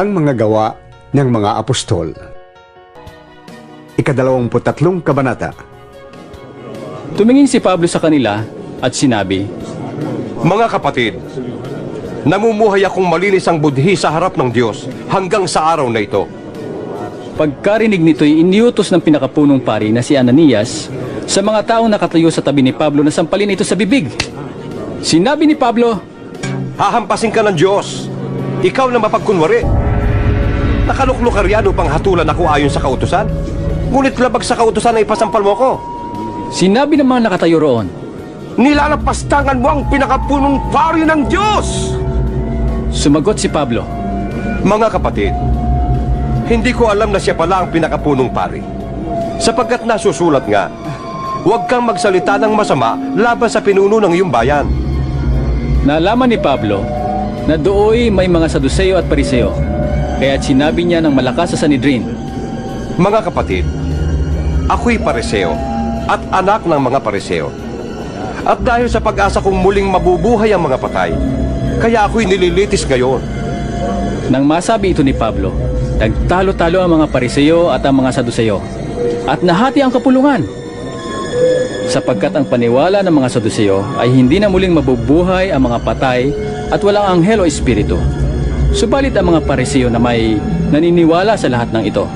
Ang mga gawa ng mga apostol. Ikadalawamput tatlong kabanata. Tumingin si Pablo sa kanila at sinabi, Mga kapatid, namumuhay akong malinis ang budhi sa harap ng Diyos hanggang sa araw na ito. Pagkarinig nito'y iniutos ng pinakapunong pari na si Ananias sa mga taong nakatayo sa tabi ni Pablo na sampalin ito sa bibig. Sinabi ni Pablo, Hahampasin ka ng Diyos. Ikaw na mapagkunwari. Nakaluklukariano pang hatulan ako ayon sa kautusan. Ngunit labag sa kautusan ay ipasampal mo ko. sinabi ng mga nakatayo roon, Nilalapastangan mo ang pinakapunong pari ng Diyos! sumagot si Pablo, Mga kapatid, hindi ko alam na siya pala ang pinakapunong pari. Sapagkat nasusulat nga, huwag kang magsalita ng masama laban sa pinuno ng iyong bayan. Nalaman ni Pablo na dooy may mga Saduseo at Pariseo, kaya't sinabi niya ng malakas sa Sanhedrin, Mga kapatid, ako'y pareseo at anak ng mga pareseo. At dahil sa pag-asa kong muling mabubuhay ang mga patay, kaya ako'y nililitis ngayon. Nang masabi ito ni Pablo, nagtalo-talo ang mga Pariseo at ang mga Saduseo, at nahati ang kapulungan. Sapagkat ang paniwala ng mga Saduseo ay hindi na muling mabubuhay ang mga patay at walang anghel o espiritu. Subalit ang mga Pariseo na may naniniwala sa lahat ng ito.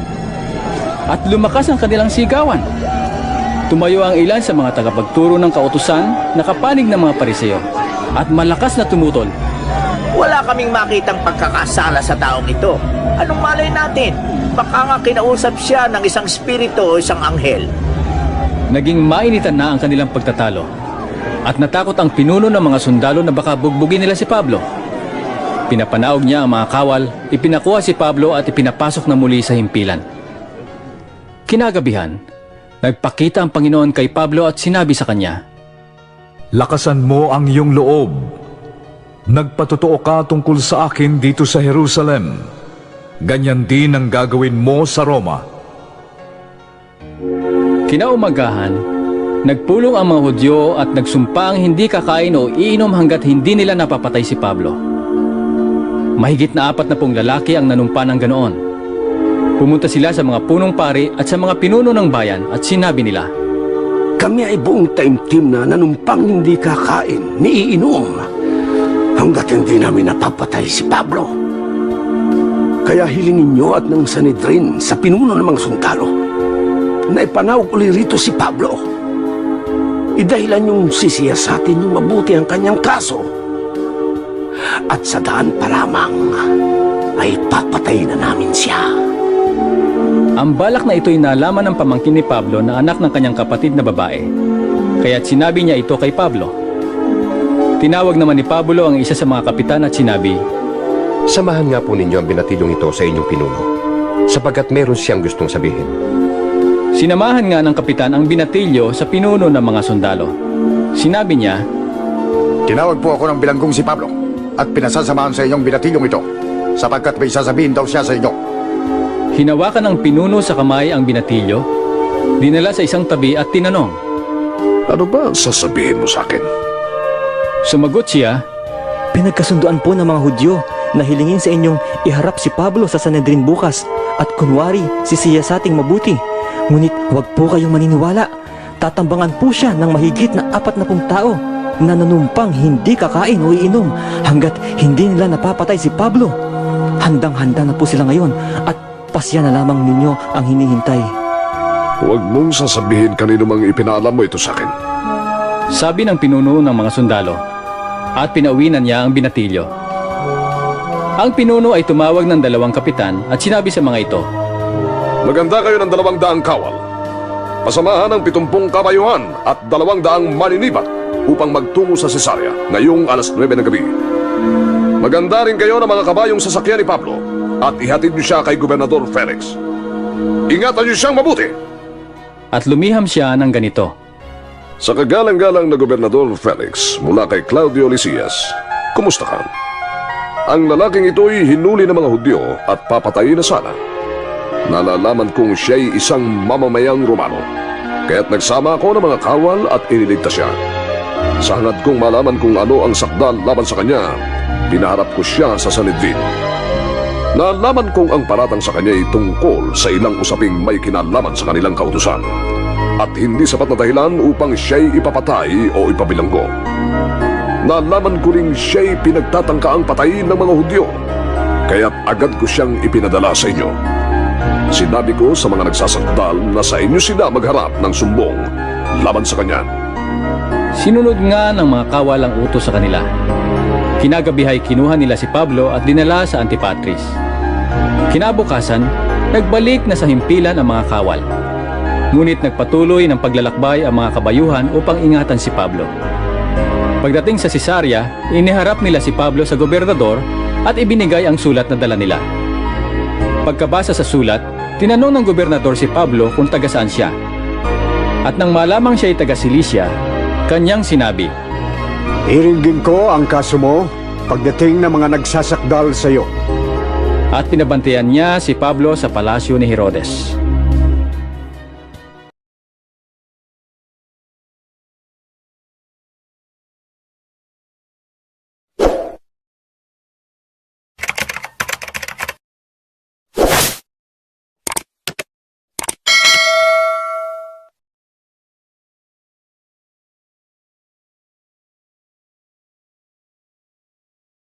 At lumakas ang kanilang sigawan. Tumayo ang ilan sa mga tagapagturo ng kautusan na kapanig ng mga Pariseo at malakas na tumutol Wala kaming makitang pagkakasala sa taong ito. Anong malay natin? Baka nga kinausap siya ng isang spirito o isang anghel. Naging mainitan na ang kanilang pagtatalo at natakot ang pinuno ng mga sundalo na baka bugbugin nila si Pablo. Pinapanaog niya ang mga kawal, ipinakuha si Pablo at ipinapasok na muli sa himpilan. Kinagabihan, nagpakita ang Panginoon kay Pablo at sinabi sa kanya, Lakasan mo ang iyong loob. Nagpatotoo ka tungkol sa akin dito sa Jerusalem. Ganyan din ang gagawin mo sa Roma. Kinaumagahan, nagpulong ang mga Hudyo at nagsumpa ang hindi kakain o iinom hanggat hindi nila napapatay si Pablo. Mahigit na apat na pong lalaki ang nanumpa ng ganoon. Pumunta sila sa mga punong pari at sa mga pinuno ng bayan at sinabi nila, Kami ay buong taimtim na nanumpang hindi kakain, ni iinom, hanggat hindi namin napapatay si Pablo. Kaya hilingin niyo at ng Sanedrin sa pinuno ng mga sundalo na ipanawag uli rito si Pablo. Idahilan yung sisiyasatin yung mabuti ang kanyang kaso. At sa daan pa lamang ay papatay na namin siya. Ang balak na ito'y nalaman ng pamangkin ni Pablo na anak ng kanyang kapatid na babae. Kaya't sinabi niya ito kay Pablo. Tinawag naman ni Pablo ang isa sa mga kapitan at sinabi, Samahan nga po ninyo ang binatilyong ito sa inyong pinuno, sapagkat meron siyang gustong sabihin. Sinamahan nga ng kapitan ang binatilyo sa pinuno ng mga sundalo. Sinabi niya, Tinawag po ako ng bilanggong si Pablo at pinasasamahan sa inyong binatilyong ito sapagkat may sasabihin daw siya sa inyo. hinawakan ng pinuno sa kamay ang binatilyo, dinala sa isang tabi at tinanong. Ano ba sasabihin mo sa akin? Sumagot siya, Pinagkasunduan po ng mga Hudyo na hilingin sa inyong iharap si Pablo sa Sanedrin bukas at kunwari sisiyasating mabuti. Ngunit huwag po kayong maniniwala. Tatambangan po siya ng mahigit na apat na pung tao na nanumpang hindi kakain o iinom hanggat hindi nila napapatay si Pablo. Handang-handa na po sila ngayon at pasya na lamang ninyo ang hinihintay. Huwag mong sasabihin kanino mang ipinaalam mo ito sa akin. sabi ng pinuno ng mga sundalo, at pinauwinan niya ang binatilyo. Ang pinuno ay tumawag ng dalawang kapitan at sinabi sa mga ito, Maganda kayo ng dalawang daang kawal. Pasamahan ng pitumpong kabayuhan at dalawang daang maninibat upang magtungo sa Cesarea ngayong alas 9 ng gabi. Maganda rin kayo ng mga kabayong sasakyan ni Pablo at ihatid niyo siya kay Gobernador Felix. Ingatan niyo siyang mabuti. at lumiham siya ng ganito. Sa kagalang-galang na Gobernador Felix mula kay Claudio Lysias, kumusta ka? Ang lalaking ito'y hinuli ng mga Hudyo at papatayin na sana. Nalalaman kong siya'y isang mamamayang Romano. Kaya't nagsama ako ng mga kawal at iniligtas siya. Sa hangad kong malaman kung ano ang sakdal laban sa kanya, pinaharap ko siya sa Sanedrin. Nalaman kong ang paratang sa kanya ay tungkol sa ilang usaping may kinalaman sa kanilang kautusan at hindi sapat na dahilan upang siya'y ipapatay o ipabilanggo. Nalaman ko ring siya'y pinagtatangkaang patayin ng mga Hudyo kaya't agad ko siyang ipinadala sa inyo. Sinabi ko sa mga nagsasakdal na sa inyo sila magharap ng sumbong laban sa kanya. Sinunod nga ng mga kawal ang utos sa kanila. Kinagabihay kinuha nila si Pablo at dinala sa Antipatris. Kinabukasan, nagbalik na sa himpilan ang mga kawal. Ngunit nagpatuloy ng paglalakbay ang mga kabayuhan upang ingatan si Pablo. Pagdating sa Cesarea, iniharap nila si Pablo sa gobernador at ibinigay ang sulat na dala nila. Pagkabasa sa sulat, tinanong ng gobernador si Pablo kung taga saan siya. At nang malamang siya ay taga Cilicia, kanyang sinabi, Iringgin ko ang kaso mo pagdating ng mga nagsasakdal sa iyo. at pinabantayan niya si Pablo sa palasyo ni Herodes.